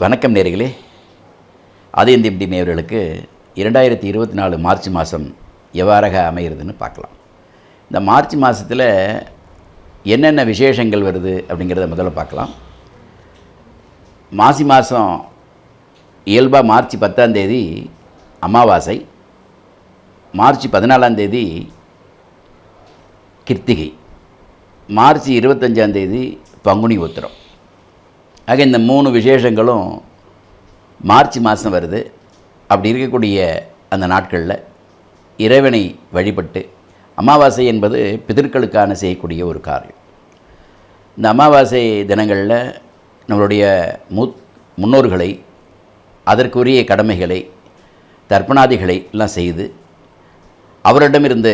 வணக்கம் நேர்களே. அதே திப்டி நேயர்களுக்கு இரண்டாயிரத்தி இருபத்தி நாலு மார்ச் மாதம் எவ்வாறாக அமைகிறதுன்னு பார்க்கலாம். இந்த மார்ச் மாதத்தில் என்னென்ன விசேஷங்கள் வருது அப்படிங்கிறத முதல்ல பார்க்கலாம். மாசி மாதம் இயல்பாக மார்ச் பத்தாந்தேதி அமாவாசை மார்ச் பதினாலாந்தேதி கிருத்திகை மார்ச் இருபத்தஞ்சாந்தேதி பங்குனி உத்திரம். ஆக இந்த மூணு விசேஷங்களும் மார்ச் மாதம் வருது. அப்படி இருக்கக்கூடிய அந்த நாட்களில் இறைவனை வழிபட்டு அமாவாசை என்பது பிதற்களுக்கான செய்யக்கூடிய ஒரு காரியம். இந்த அமாவாசை தினங்களில் நம்மளுடைய முத் முன்னோர்களை அதற்குரிய கடமைகளை தர்ப்பணாதிகளை எல்லாம் செய்து அவரிடமிருந்து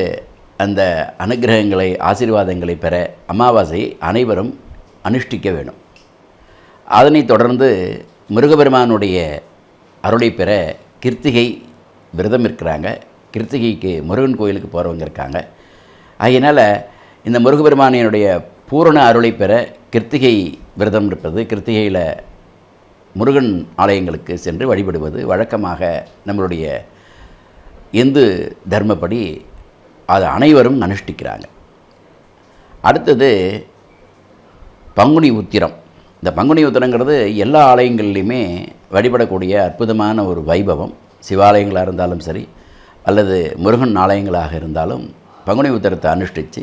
அந்த அனுகிரகங்களை ஆசீர்வாதங்களை பெற அமாவாசை அனைவரும் அனுஷ்டிக்க வேணும் அதனைத் தொடர்ந்து முருகபெருமானுடைய அருளை பெற கிருத்திகை விரதம் இருக்கிறாங்க. கிருத்திகைக்கு முருகன் கோயிலுக்கு போகிறவங்க இருக்காங்க. அதனால் இந்த முருகபெருமானினுடைய பூரண அருளை பெற கிருத்திகை விரதம் இருப்பது கிருத்திகையில் முருகன் ஆலயங்களுக்கு சென்று வழிபடுவது வழக்கமாக நம்மளுடைய இந்து தர்மப்படி அது அனைவரும் அனுஷ்டிக்கிறாங்க. அடுத்தது பங்குனி உத்திரம். இந்த பங்குனி உத்திரங்கிறது எல்லா ஆலயங்கள்லையுமே வழிபடக்கூடிய அற்புதமான ஒரு வைபவம். சிவாலயங்களாக இருந்தாலும் சரி அல்லது முருகன் ஆலயங்களாக இருந்தாலும் பங்குனி உத்திரத்தை அனுஷ்டித்து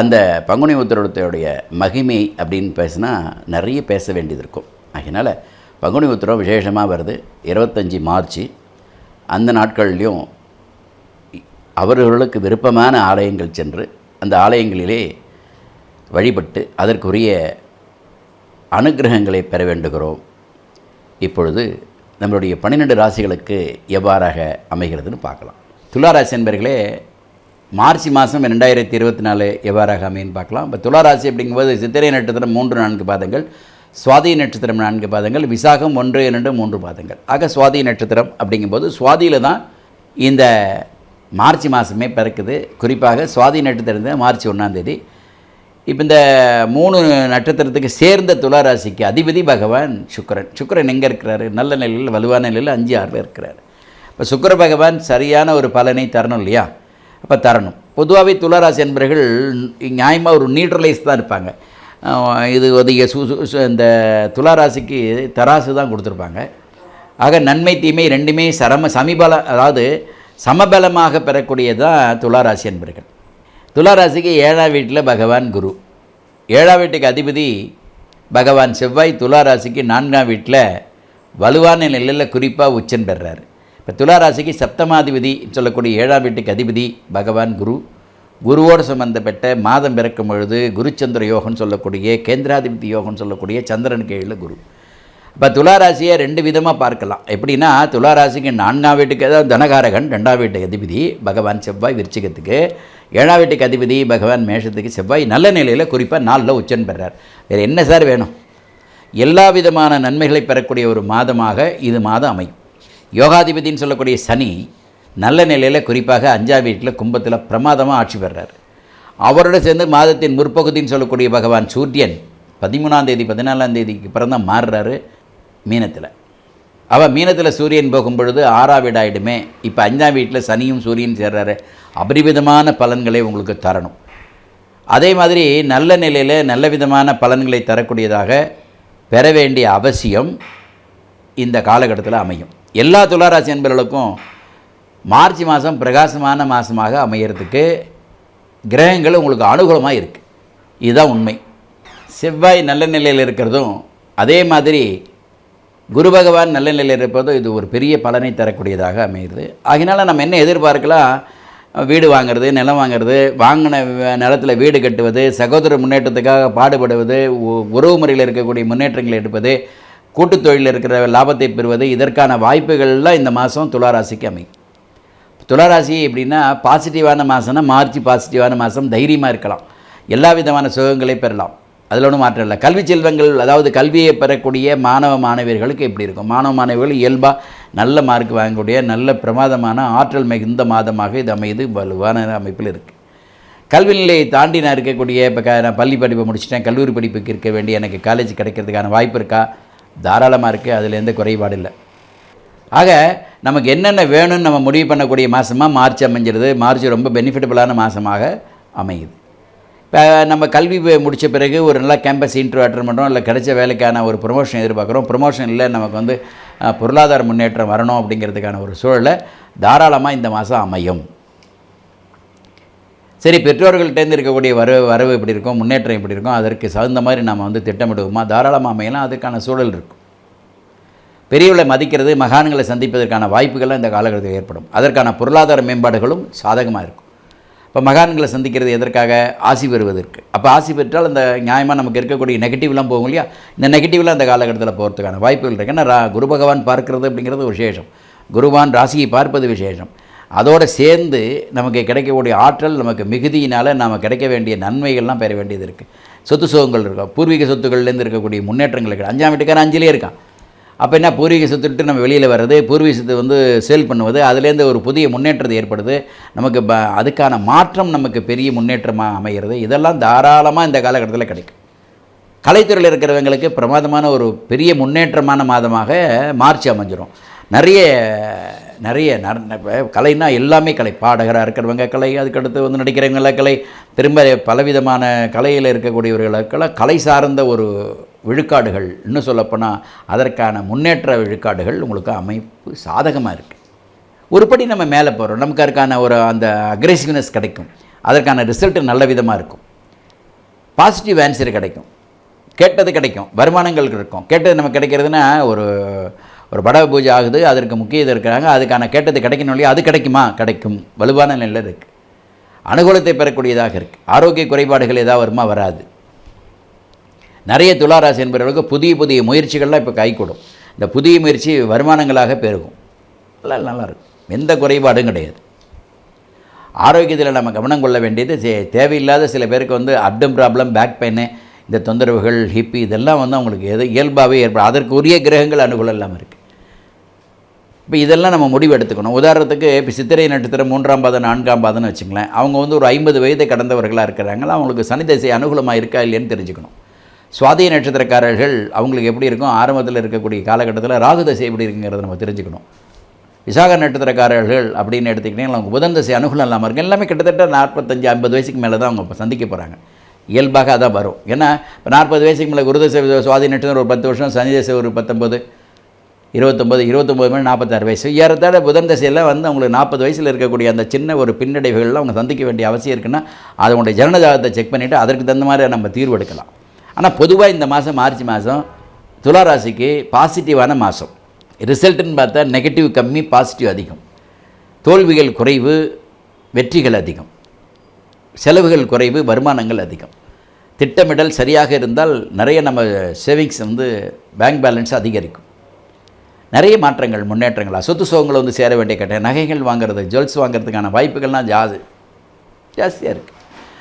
அந்த பங்குனி உத்திரத்தோடைய மகிமை அப்படின்னு பேசினா நிறைய பேச வேண்டியது இருக்கும். அதனால் பங்குனி உத்திரம் விசேஷமாக வருது. இருபத்தஞ்சி மார்ச் அந்த நாட்கள்லேயும் அவர்களுக்கு விருப்பமான ஆலயங்கள் சென்று அந்த ஆலயங்களிலே வழிபட்டு அதற்குரிய அனுகிரகங்களை பெற வேண்டுகிறோம். இப்பொழுது நம்மளுடைய பன்னிரெண்டு ராசிகளுக்கு எவ்வாறாக அமைகிறதுன்னு பார்க்கலாம். துளாராசி என்பர்களே மார்ச் மாதம் ரெண்டாயிரத்தி இருபத்தி நாலு எவ்வாறாக அமையுன்னு பார்க்கலாம். இப்போ துளாராசி அப்படிங்கும்போது சித்திரை நட்சத்திரம் மூன்று நான்கு பாதங்கள் சுவாதி நட்சத்திரம் நான்கு பாதங்கள் விசாகம் ஒன்று இரண்டு மூன்று பாதங்கள். ஆக சுவாதி நட்சத்திரம் அப்படிங்கும்போது சுவாதியில் தான் இந்த மார்ச் மாதமே பிறக்குது. குறிப்பாக சுவாதி நட்சத்திரம் மார்ச் ஒன்றாந்தேதி இப்போ இந்த மூணு நட்சத்திரத்துக்கு சேர்ந்த துளாராசிக்கு அதிபதி பகவான் சுக்கரன். சுக்கரன் எங்கே இருக்கிறாரு? நல்ல நிலையில் வலுவான நிலையில் அஞ்சு ஆறில் இருக்கிறார். இப்போ சுக்கர பகவான் சரியான ஒரு பலனை தரணும் இல்லையா? அப்போ தரணும். பொதுவாகவே துளாராசி என்பவர்கள் நியாயமாக ஒரு நியூட்ரலைஸ் தான் இருப்பாங்க. இது உதய சு இந்த துளாராசிக்கு தராசு தான் கொடுத்துருப்பாங்க. ஆக நன்மை தீமை ரெண்டுமே சரம சமீபல அதாவது சமபலமாக பெறக்கூடியதான் துளாராசி என்பர்கள் துளாராசிக்கு ஏழாம் வீட்டில் பகவான் குரு. ஏழாம் வீட்டுக்கு அதிபதி பகவான் செவ்வாய் துளாராசிக்கு நான்காம் வீட்டில் வலுவான நிலையில் குறிப்பாக உச்சன் பெறுறாரு இப்போ துளாராசிக்கு சப்தமாதிபதி சொல்லக்கூடிய ஏழாம் வீட்டுக்கு அதிபதி பகவான் குரு. குருவோடு சம்பந்தப்பட்ட மாதம் பிறக்கும் பொழுது குருச்சந்திர யோகம்னு சொல்லக்கூடிய கேந்திராதிபதி யோகம்னு சொல்லக்கூடிய சந்திரன் கீழில் குரு. இப்போ துளாராசியை ரெண்டு விதமாக பார்க்கலாம். எப்படின்னா துளாராசிக்கு நான்காம் வீட்டுக்கு அதாவது தனகாரகன் ரெண்டாம் வீட்டுக்கு அதிபதி பகவான் செவ்வாய் விருச்சிகத்துக்கு. ஏழாம் வீட்டுக்கு அதிபதி பகவான் மேஷத்துக்கு செவ்வாய் நல்ல நிலையில் குறிப்பாக நாளில் உச்சன் பெறார். வேறு என்ன சார் வேணும்? எல்லா விதமான நன்மைகளை பெறக்கூடிய ஒரு மாதமாக இது மாதம் அமையும். யோகாதிபதின்னு சொல்லக்கூடிய சனி நல்ல நிலையில் குறிப்பாக அஞ்சாம் வீட்டில் கும்பத்தில் பிரமாதமாக ஆட்சி பெறார். அவரோட சேர்ந்து மாதத்தின் முற்பகுதின்னு சொல்லக்கூடிய பகவான் சூரியன் பதிமூணாம் தேதி பதினாலாம் தேதிக்கு பிறந்த மாறுறாரு. மீனத்தில். அவள் மீனத்தில் சூரியன் போகும் பொழுது ஆறாம் வீடாயிடுமே. இப்போ அஞ்சாம் வீட்டில் சனியும் சூரியன் சேர்றாரு. அபரிவிதமான பலன்களை உங்களுக்கு தரணும். அதே மாதிரி நல்ல நிலையில் நல்ல விதமான பலன்களை தரக்கூடியதாக பெற வேண்டிய அவசியம் இந்த காலகட்டத்தில் அமையும். எல்லா துளாராசி என்பவர்களுக்கும் மார்ச் மாதம் பிரகாசமான மாதமாக அமையிறதுக்கு கிரகங்கள் உங்களுக்கு அனுகூலமாக இருக்குது இதுதான் உண்மை. செவ்வாய் நல்ல நிலையில் இருக்கிறதும் அதே மாதிரி குரு பகவான் நல்ல நிலையில் இருப்பதோ இது ஒரு பெரிய பலனை தரக்கூடியதாக அமையுது. அதனால் நம்ம என்ன எதிர்பார்க்கலாம்? வீடு வாங்குறது நிலம் வாங்குறது வாங்கின நிலத்தில் வீடு கட்டுவது சகோதர முன்னேற்றத்துக்காக பாடுபடுவது உ- உறவு முறையில் இருக்கக்கூடிய முன்னேற்றங்களை எடுப்பது கூட்டுத் தொழிலில் இருக்கிற லாபத்தை பெறுவது இதற்கான வாய்ப்புகள்லாம் இந்த மாதம் துளாராசிக்கு அமையும். துளாராசி எப்படின்னா பாசிட்டிவான மாதம்னா மார்ச் பாசிட்டிவான மாதம் தைரியமாக இருக்கலாம். எல்லா விதமான சுகங்களை பெறலாம். அதில் ஒன்றும் மாற்றம் இல்லை. கல்வி செல்வங்கள் அதாவது கல்வியை பெறக்கூடிய மாணவ மாணவியர்களுக்கு எப்படி இருக்கும்? மாணவ மாணவிகள் இயல்பாக நல்ல மார்க் வாங்கக்கூடிய நல்ல பிரமாதமான ஆற்றல் மிகுந்த மாதமாக இது அமையுது. வலுவான அமைப்பில் இருக்குது கல்வி நிலையை தாண்டி நான் இருக்கக்கூடிய இப்போ க நான் பள்ளி படிப்பை முடிச்சிட்டேன். கல்லூரி படிப்புக்கு இருக்க வேண்டிய எனக்கு காலேஜ் கிடைக்கிறதுக்கான வாய்ப்பு இருக்கா? தாராளமாக இருக்குது அதில் எந்த குறைபாடு இல்லை. ஆக நமக்கு என்னென்ன வேணும்னு நம்ம முடிவு பண்ணக்கூடிய மாதமாக மார்ச் அமைஞ்சிருது. மார்ச் ரொம்ப பெனிஃபிட்டபுளான மாதமாக அமையுது. நம்ம கல்வி முடித்த முடிச்ச பிறகு ஒரு நல்ல கேம்பஸ் இன்டர்வியூ அட்டன் பண்ணுறோம் இல்லை கிடைச்ச வேலைக்கான ஒரு ப்ரொமோஷன் எதிர்பார்க்குறோம். ப்ரொமோஷன் இல்லை நமக்கு வந்து பொருளாதார முன்னேற்றம் வரணும் அப்படிங்கிறதுக்கான ஒரு சூழலை தாராளமாக இந்த மாதம் அமையும். சரி பெற்றோர்கள்ட்டேருந்து இருக்கக்கூடிய வரவு வரவு இப்படி இருக்கும் முன்னேற்றம் இப்படி இருக்கும் அதற்கு தகுந்த மாதிரி நம்ம வந்து திட்டமிடுவோமா? தாராளமாக அமையலாம் அதுக்கான சூழல் இருக்கும். பெரியவளை மதிக்கிறது மகான்களை சந்திப்பதற்கான வாய்ப்புகள்லாம் இந்த காலகட்டத்தில் ஏற்படும். அதற்கான பொருளாதார மேம்பாடுகளும் சாதகமாக இருக்கும். இப்போ மகான்களை சந்திக்கிறது எதற்காக? ஆசி பெறுவதற்கு. அப்போ ஆசி பெற்றால் அந்த நியாயமாக நமக்கு இருக்கக்கூடிய நெகட்டிவ்லாம் போகும் இல்லையா? இந்த நெகட்டிவ்லாம் அந்த காலகட்டத்தில் போகிறதுக்கான வாய்ப்புகள் இருக்குது ஏன்னா குரு பகவான் பார்க்கிறது அப்படிங்கிறது விசேஷம். குருவான் ராசியை பார்ப்பது விசேஷம். அதோடு சேர்ந்து நமக்கு கிடைக்கக்கூடிய ஆற்றல் நமக்கு மிகுதியினால் நாம் கிடைக்க வேண்டிய நன்மைகள்லாம் பெற வேண்டியது இருக்குது சொத்து சுகங்கள் இருக்கும். பூர்வீக சொத்துக்கள்லேருந்து இருக்கக்கூடிய முன்னேற்றங்கள் இருக்குது அஞ்சாம் வீட்டுக்காரன் அஞ்சிலே இருக்கான். அப்போ என்ன பூர்வீக சொத்து நம்ம வெளியில் வர்றது பூர்வீக சொத்து வந்து சேல் பண்ணுவது அதுலேருந்து ஒரு புதிய முன்னேற்றத்தை ஏற்படுது. நமக்கு ப அதுக்கான மாற்றம் நமக்கு பெரிய முன்னேற்றமாக அமைகிறது. இதெல்லாம் தாராளமாக இந்த காலகட்டத்தில் கிடைக்கும். கலைத்துறையில் இருக்கிறவங்களுக்கு பிரமாதமான ஒரு பெரிய முன்னேற்றமான மாதமாக மார்ச் அமைஞ்சிடும் நிறைய நிறைய நற- கலைனா எல்லாமே கலை. பாடகராக இருக்கிறவங்க கலை அதுக்கடுத்து வந்து நடிக்கிறவங்கள கலை. திரும்ப பலவிதமான கலையில் இருக்கக்கூடியவர்களுக்கெல்லாம் கலை சார்ந்த ஒரு விழுக்காடுகள் இன்னும் சொல்லப்போனால் அதற்கான முன்னேற்ற விழுக்காடுகள் உங்களுக்கு அமைப்பு சாதகமாக இருக்குது ஒருபடி நம்ம மேலே போகிறோம் நமக்கு அதுக்கான ஒரு அந்த அக்ரெசிவ்னஸ் கிடைக்கும். அதற்கான ரிசல்ட் நல்ல விதமாக இருக்கும். பாசிட்டிவ் ஆன்சர் கிடைக்கும். கேட்டது கிடைக்கும். வருமானங்கள் இருக்கும். கேட்டது நமக்கு கிடைக்கிறதுனா ஒரு ஒரு பட பூஜை ஆகுது அதற்கு முக்கியத்துவம் இருக்கிறாங்க அதுக்கான கேட்டது கிடைக்கணும் இல்லையா அது கிடைக்குமா? கிடைக்கும். வலுவான நிலை இருக்குது அனுகூலத்தை பெறக்கூடியதாக இருக்குது ஆரோக்கிய குறைபாடுகள் ஏதாவது வருமா? வராது. நிறைய துளாராசி என்பவர்களுக்கு புதிய புதிய முயற்சிகள்லாம் இப்போ கைகூடும். இந்த புதிய முயற்சி வருமானங்களாக பெருகும். நல்லா நல்லா இருக்கும் எந்த குறைபாடும் கிடையாது. ஆரோக்கியத்தில் நம்ம கவனம் கொள்ள வேண்டியது தேவையில்லாத சில பேருக்கு வந்து அப்டம் ப்ராப்ளம் பேக் பெயின் இந்த தொந்தரவுகள் ஹிப்பி இதெல்லாம் வந்து அவங்களுக்கு எது இயல்பாகவே ஏற்படும் அதற்கு உரிய கிரகங்கள் அனுகூலம் இல்லாமல் இருக்குது இப்போ இதெல்லாம் நம்ம முடிவு எடுத்துக்கணும். உதாரணத்துக்கு இப்போ சித்திரை நட்சத்திரம் மூன்றாம் பாதம் நான்காம் பாதம்னு வச்சுங்களேன் அவங்க வந்து ஒரு ஐம்பது வயதை கடந்தவர்களாக இருக்கிறாங்களா? அவங்களுக்கு சனி தசை அனுகூலமாக இருக்கா இல்லையான்னு தெரிஞ்சுக்கணும். சுவாதிய நட்சத்திரக்காரர்கள் அவங்களுக்கு எப்படி இருக்கும்? ஆரம்பத்தில் இருக்கக்கூடிய காலகட்டத்தில் ராகு தசை எப்படி இருக்குங்கிறத நம்ம தெரிஞ்சுக்கணும். விசாக நட்சத்திரக்காரர்கள் அப்படின்னு எடுத்துக்கிட்டிங்கன்னா அவங்க புதன் தசை அனுகூலம் இல்லாமல் இருக்கும் எல்லாமே கிட்டத்தட்ட நாற்பத்தஞ்சு ஐம்பது வயசுக்கு மேலே தான் அவங்க சந்திக்க போகிறாங்க இயல்பாக அதான் வரும். ஏன்னா இப்போ நாற்பது வயசுக்கு மேலே குருதசை சுவாதி நட்சத்திரம் ஒரு பத்து வருஷம் சனி தசை ஒரு பத்தொம்பது இருபத்தொம்பது இருபத்தொம்பது மணி நாற்பத்தாறு வயசு. ஏறத்தாழ புதன் தசையெல்லாம் வந்து அவங்களுக்கு நாற்பது வயசில் இருக்கக்கூடிய அந்த சின்ன ஒரு பின்னடைவுகள்லாம் அவங்க சந்திக்க வேண்டிய அவசியம் இருக்குன்னா அதனுடைய ஜனனஜாதத்தை செக் பண்ணிவிட்டு அதற்கு தகுந்த மாதிரி நம்ம தீர்வு எடுக்கலாம். ஆனால் பொதுவாக இந்த மாதம் மார்ச் மாதம் துளாராசிக்கு பாசிட்டிவான மாதம் ரிசல்ட்டுன்னு பார்த்தா நெகட்டிவ் கம்மி பாசிட்டிவ் அதிகம். தோல்விகள் குறைவு வெற்றிகள் அதிகம். செலவுகள் குறைவு வருமானங்கள் அதிகம். திட்டமிடல் சரியாக இருந்தால் நிறைய நம்ம சேவிங்ஸ் வந்து பேங்க் பேலன்ஸ் அதிகரிக்கும். நிறைய மாற்றங்கள் முன்னேற்றங்களாக சொத்து சுகங்களை வந்து சேர வேண்டிய கட்ட நகைகள் வாங்குறது ஜுவல்ஸ் வாங்குறதுக்கான வாய்ப்புகள்லாம் ஜாது ஜாஸ்தியாக இருக்குது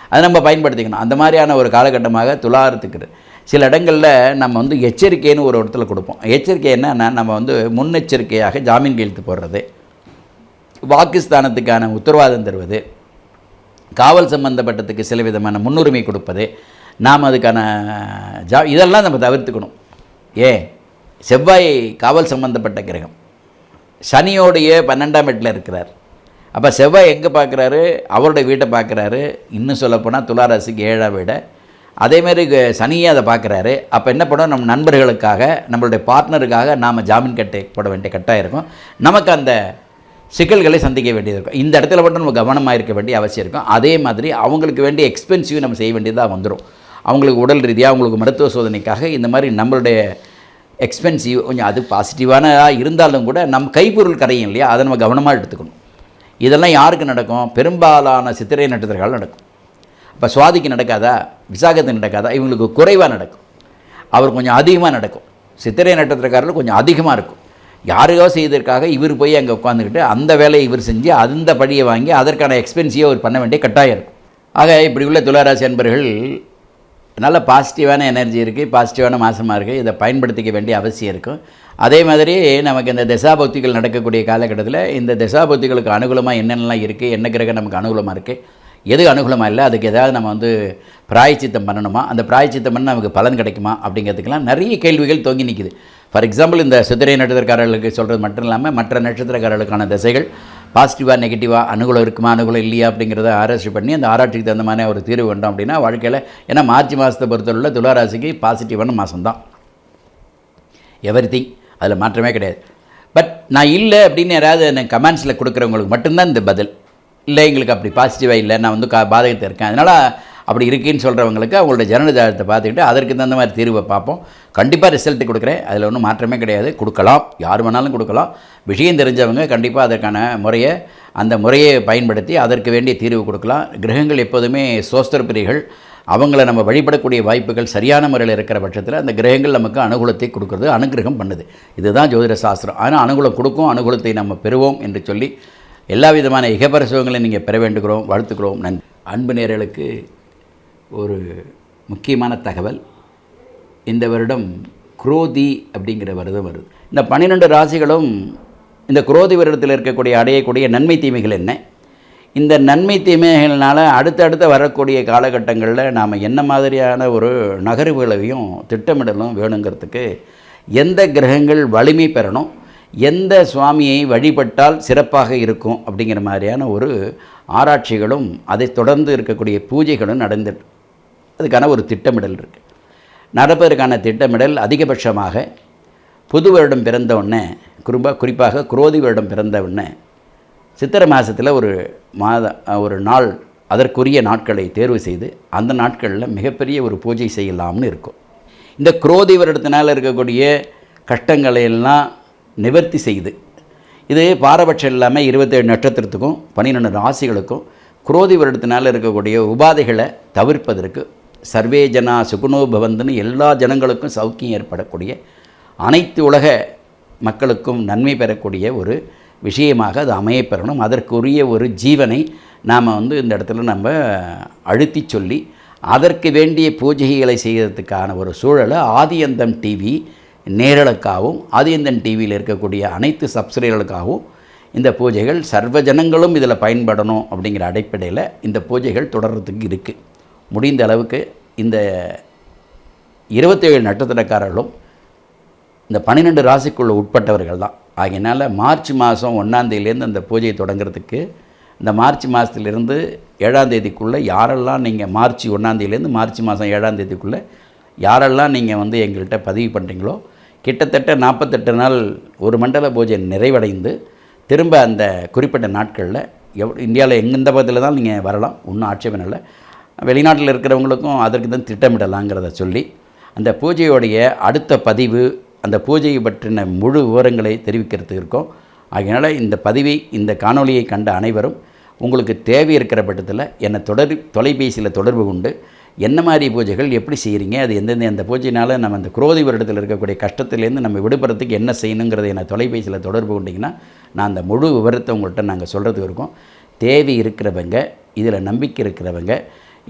அதை நம்ம பயன்படுத்திக்கணும். அந்த மாதிரியான ஒரு காலகட்டமாக துளாரத்துக்கு சில இடங்களில் நம்ம வந்து எச்சரிக்கைன்னு ஒரு இடத்துல கொடுப்போம். எச்சரிக்கை என்னன்னா நம்ம வந்து முன்னெச்சரிக்கையாக ஜாமீன் கையெழுத்து போடுறது வாக்குஸ்தானத்துக்கான உத்தரவாதம் தருவது காவல் சம்பந்தப்பட்டதுக்கு சில விதமான முன்னுரிமை கொடுப்பது நாம் அதுக்கான ஜா இதெல்லாம் நம்ம தவிர்த்துக்கணும். ஏ செவ்வாய் காவல் சம்பந்தப்பட்ட கிரகம். சனியோடைய பன்னெண்டாம் இடத்துல இருக்கிறார். அப்போ செவ்வாய் எங்கே பார்க்குறாரு அவருடைய வீட்டை பார்க்குறாரு இன்னும் சொல்லப்போனால் துளாராசிக்கு ஏழாம் வீடை. அதேமாரி சனியை அதை பார்க்குறாரு அப்போ என்ன பண்ணோம்? நம்ம நண்பர்களுக்காக நம்மளுடைய பார்ட்னருக்காக நாம் ஜாமீன் கட்டை போட வேண்டிய கட்டாயம் இருக்கும். நமக்கு அந்த சிக்கல்களை சந்திக்க வேண்டியது இருக்கும். இந்த இடத்துல மட்டும் நம்ம கவனமாக இருக்க வேண்டிய அவசியம் இருக்கும். அதே மாதிரி அவங்களுக்கு வேண்டிய எக்ஸ்பென்சிவ் நம்ம செய்ய வேண்டியதாக வந்துடும் அவங்களுக்கு உடல் ரீதியாக அவங்களுக்கு மருத்துவ சோதனைக்காக இந்த மாதிரி நம்மளுடைய எக்ஸ்பென்சிவ் கொஞ்சம் அது பாசிட்டிவானதாக இருந்தாலும் கூட நம் கைப்பொருள் கரையும் இல்லையா? அதை நம்ம கவனமாக எடுத்துக்கணும். இதெல்லாம் யாருக்கு நடக்கும்? பெரும்பாலான சித்திரை நட்சத்திரங்கள் நடக்கும். இப்போ சுவாதிக்கு நடக்காதா? விசாகத்துக்கு நடக்காதா? இவங்களுக்கு குறைவாக நடக்கும். அவர் கொஞ்சம் அதிகமாக நடக்கும். சித்திரை நட்சத்திரக்காரர்கள் கொஞ்சம் அதிகமாக இருக்கும். யாருக்கோ செய்ததற்காக இவர் போய் அங்கே உட்காந்துக்கிட்டு அந்த வேலையை இவர் செஞ்சு அந்த படியை வாங்கி அதற்கான எக்ஸ்பென்சிவை அவர் பண்ண வேண்டிய கட்டாயம் இருக்கும். ஆக இப்படி உள்ள துளாராசி அன்பர்கள் நல்ல பாசிட்டிவான எனர்ஜி இருக்குது பாசிட்டிவான மாசமாக இருக்குது இதை பயன்படுத்திக்க வேண்டிய அவசியம் இருக்கும் அதே மாதிரி நமக்கு இந்த தசாபக்திகள் நடக்கக்கூடிய காலகட்டத்தில் இந்த தசாபக்திகளுக்கு அனுகூலமாக என்னென்னலாம் இருக்குது என்ன கிரகம் நமக்கு அனுகூலமாக இருக்குது எது அனுகூலமாக இல்லை அதுக்கு ஏதாவது நம்ம வந்து பிராயச்சித்தம் பண்ணணுமா அந்த பிராயச்சித்தம் பண்ண நமக்கு பலன் கிடைக்குமா அப்படிங்கிறதுக்கெல்லாம் நிறைய கேள்விகள் தொங்கி நிற்கிது ஃபார் எக்ஸாம்பிள் இந்த சித்திரை நட்சத்திரக்காரர்களுக்கு சொல்கிறது மட்டும் இல்லாமல் மற்ற நட்சத்திரக்காரர்களுக்கான திசைகள் பாசிட்டிவாக நெகட்டிவாக அனுகூலம் இருக்குமா அனுகூலம் இல்லையா அப்படிங்கிறத ஆராய்ச்சி பண்ணி அந்த ஆராய்ச்சிக்கு தகுந்த மாதிரி ஒரு தீர்வு வேண்டாம் அப்படின்னா வாழ்க்கையில் ஏன்னா மார்ச் மாதத்தை பொறுத்தவரையில் துளாராசிக்கு பாசிட்டிவான மாதம்தான் எவ்ரி திங் அதில் மாற்றமே கிடையாது. பட் நான் இல்லை அப்படின்னு யாராவது எனக்கு கமெண்ட்ஸில் கொடுக்குறவங்களுக்கு மட்டும்தான் இந்த பதில். இல்லை எங்களுக்கு அப்படி பாசிட்டிவாக இல்லை நான் வந்து கா பாதகத்தை இருக்கேன். அதனால் அப்படி இருக்குன்னு சொல்கிறவங்களுக்கு அவங்களோட ஜனனஜாதத்தை பார்த்துக்கிட்டு அதற்கு தகுந்த மாதிரி தீர்வை பார்ப்போம். கண்டிப்பாக ரிசல்ட் கொடுக்குறேன். அதில் ஒன்றும் மாற்றமே கிடையாது. கொடுக்கலாம். யார் வேணாலும் கொடுக்கலாம். விஷயம் தெரிஞ்சவங்க கண்டிப்பாக அதற்கான முறையை அந்த முறையை பயன்படுத்தி அதற்கு வேண்டிய தீர்வு கொடுக்கலாம். கிரகங்கள் எப்போதுமே சோஸ்திர பிரிகள். அவங்கள நம்ம வழிபடக்கூடிய வாய்ப்புகள் சரியான முறையில் இருக்கிற பட்சத்தில் அந்த கிரகங்கள் நமக்கு அனுகூலத்தை கொடுக்குறது அனுகிரகம் பண்ணுது. இதுதான் ஜோதிட சாஸ்திரம். ஆனால் அனுகூலம் கொடுக்கும் அனுகூலத்தை நம்ம பெறுவோம் என்று சொல்லி எல்லா விதமான இகபர நீங்கள் பெற வேண்டுகிறோம் வாழ்த்துக்கிறோம் நன்றி. அன்பு நேர்களுக்கு ஒரு முக்கியமான தகவல். இந்த வருடம் குரோதி அப்படிங்கிற வருடம் வருது. இந்த பன்னிரெண்டு ராசிகளும் இந்த குரோதி வருடத்தில் இருக்கக்கூடிய அடையக்கூடிய நன்மை தீமைகள் என்ன? இந்த நன்மை தீமைகள்னால் அடுத்தடுத்த வரக்கூடிய காலகட்டங்களில் நாம் என்ன மாதிரியான ஒரு நகர்வுகளையும் திட்டமிடலும் வேணுங்கிறதுக்கு எந்த கிரகங்கள் வலிமை பெறணும்? எந்த சுவாமியை வழிபட்டால் சிறப்பாக இருக்கும்? அப்படிங்கிற மாதிரியான ஒரு ஆராய்ச்சிகளும் அதை தொடர்ந்து இருக்கக்கூடிய பூஜைகளும் நடந்துட்டு அதுக்கான ஒரு திட்டமிடல் இருக்குது நடப்பதற்கான திட்டமிடல் அதிகபட்சமாக புது வருடம் பிறந்த உடனே குறும்ப குறிப்பாக குரோதி வருடம் பிறந்த உடனே சித்திரை மாதத்தில் ஒரு மாத ஒரு நாள் அதற்குரிய நாட்களை தேர்வு செய்து அந்த நாட்களில் மிகப்பெரிய ஒரு பூஜை செய்யலாம்னு இருக்கும். இந்த குரோதி வருடத்தினால் இருக்கக்கூடிய கஷ்டங்களை எல்லாம் நிவர்த்தி செய்து இது பாரபட்சம் இல்லாமல் இருபத்தேழு நட்சத்திரத்துக்கும் பன்னிரெண்டு ராசிகளுக்கும் குரோதி வருடத்தினால் இருக்கக்கூடிய உபாதைகளை தவிர்ப்பதற்கு சர்வே ஜனா சுகுணோ பவந்துன்னு எல்லா ஜனங்களுக்கும் சௌக்கியம் ஏற்படக்கூடிய அனைத்து உலக மக்களுக்கும் நன்மை பெறக்கூடிய ஒரு விஷயமாக அது அமையப்பெறணும் அதற்குரிய ஒரு ஜீவனை நாம் வந்து இந்த இடத்துல நம்ம அழுத்தி சொல்லி அதற்கு வேண்டிய பூஜைகளை செய்கிறதுக்கான ஒரு சூழலை ஆதியந்தம் டிவி நேரலுக்காகவும் ஆதியந்தன் டிவியில் இருக்கக்கூடிய அனைத்து சப்ஸ்கிரைபர்களுக்காகவும் இந்த பூஜைகள் சர்வ ஜனங்களும் இதில் பயன்படணும் அப்படிங்கிற அடிப்படையில் இந்த பூஜைகள் தொடர்றதுக்கு இருக்குது முடிந்த அளவுக்கு இந்த இருபத்தேழு நட்சத்திரக்காரர்களும் இந்த பன்னிரெண்டு ராசிக்குள்ளே உட்பட்டவர்கள் தான். ஆகையினால் மார்ச் மாதம் ஒன்றாந்தேதியிலேருந்து அந்த பூஜையை தொடங்குறதுக்கு இந்த மார்ச் மாதத்துலேருந்து ஏழாந்தேதிக்குள்ளே யாரெல்லாம் நீங்கள் மார்ச் ஒன்றாந்தேதியிலேருந்து மார்ச் மாதம் ஏழாந்தேதிக்குள்ளே யாரெல்லாம் நீங்கள் வந்து எங்கள்கிட்ட பதிவு பண்ணுறீங்களோ கிட்டத்தட்ட நாற்பத்தெட்டு நாள் ஒரு மண்டல பூஜை நிறைவடைந்து திரும்ப அந்த குறிப்பிட்ட நாட்களில் எவ் இந்தியாவில் எங்கெந்த பகுதியில் தான் நீங்கள் வரலாம். ஒன்றும் ஆட்சேபம் இல்லை. வெளிநாட்டில் இருக்கிறவங்களுக்கும் அதற்கு தான் திட்டமிடலாங்கிறத சொல்லி அந்த பூஜையோடைய அடுத்த பதிவு அந்த பூஜையை பற்றின முழு விவரங்களை தெரிவிக்கிறதுக்கு இருக்கும். அதனால் இந்த பதிவை இந்த காணொலியை கண்ட அனைவரும் உங்களுக்கு தேவை இருக்கிற பட்சத்தில் என்னை தொடர் தொலைபேசியில் தொடர்பு கொண்டு என்ன மாதிரி பூஜைகள் எப்படி செய்கிறீங்க அது எந்தெந்த அந்த பூஜையினால் நம்ம அந்த குரோதி வருடத்தில் இருக்கக்கூடிய கஷ்டத்துலேருந்து நம்ம விடுபடுறதுக்கு என்ன செய்யணுங்கிறத என்னை தொலைபேசியில் தொடர்பு கொண்டிங்கன்னா நான் அந்த முழு விவரத்தை உங்கள்கிட்ட நாங்கள் சொல்கிறதுக்கு இருக்கோம். தேவை இருக்கிறவங்க இதில் நம்பிக்கை இருக்கிறவங்க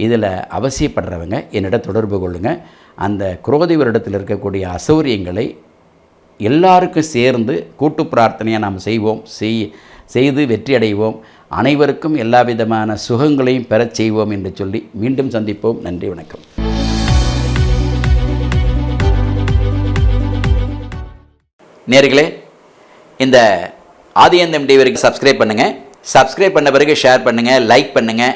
இதில் அவசியப்படுறவங்க என்னிடம் தொடர்பு கொள்ளுங்கள் அந்த குரோதி வருடத்தில் இருக்கக்கூடிய அசௌரியங்களை எல்லாருக்கும் சேர்ந்து கூட்டு பிரார்த்தனையை நாம் செய்வோம். செய் செய்து வெற்றி அடைவோம் அனைவருக்கும் எல்லா விதமான சுகங்களையும் பெறச் செய்வோம் என்று சொல்லி மீண்டும் சந்திப்போம். நன்றி வணக்கம். நேர்களே இந்த ஆதியந்தம் டிவிக்கு சப்ஸ்கிரைப் பண்ணுங்கள் சப்ஸ்கிரைப் பண்ண பிறகு ஷேர் பண்ணுங்கள் லைக் பண்ணுங்கள்